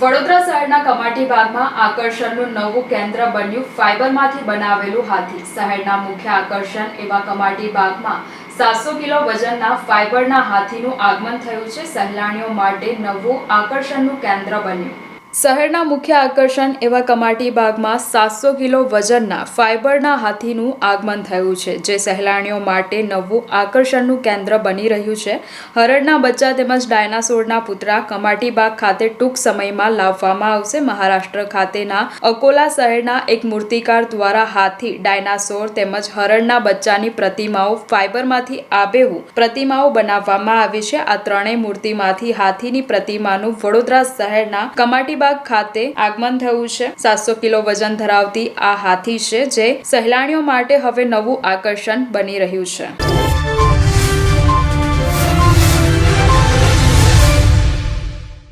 વડોદરા શહેરના કમાટી ભાગમાં આકર્ષણનું નવું કેન્દ્ર બન્યું ફાઇબરમાંથી બનાવેલું હાથી. શહેરના મુખ્ય આકર્ષણ એવા કમાટી બાગમાં સાતસો કિલો વજનના ફાઇબરના હાથીનું આગમન થયું છે. સહેલાણીઓ માટે નવું આકર્ષણનું કેન્દ્ર બન્યું. શહેરના મુખ્ય આકર્ષણ એવા કમાટી બાગમાં સાતસો કિલો વજનના ફાઇબરના હાથીનું આગમન થયું છે, જે સહેલાણીઓ માટે નવું આકર્ષણનું કેન્દ્ર બની રહ્યું છે. હરડના બચ્ચા તેમજ ડાયનાસોરના પુતળા કમાટી બાગ ખાતે ટૂંક સમયમાં લાવવામાં આવશે. મહારાષ્ટ્ર ખાતેના અકોલા શહેરના એક મૂર્તિકાર દ્વારા હાથી, ડાયનાસોર તેમજ હરણના બચ્ચાની પ્રતિમાઓ ફાઇબરમાંથી આબેહૂબ પ્રતિમાઓ બનાવવામાં આવી છે. આ ત્રણેય મૂર્તિમાંથી હાથીની પ્રતિમાનું વડોદરા શહેરના કમાટીબાગ ખાતે આગમન થયું છે. સાતસો કિલો વજન ધરાવતી આ હાથી છે, જે સહેલાણીઓ માટે હવે નવું આકર્ષણ બની રહ્યું છે.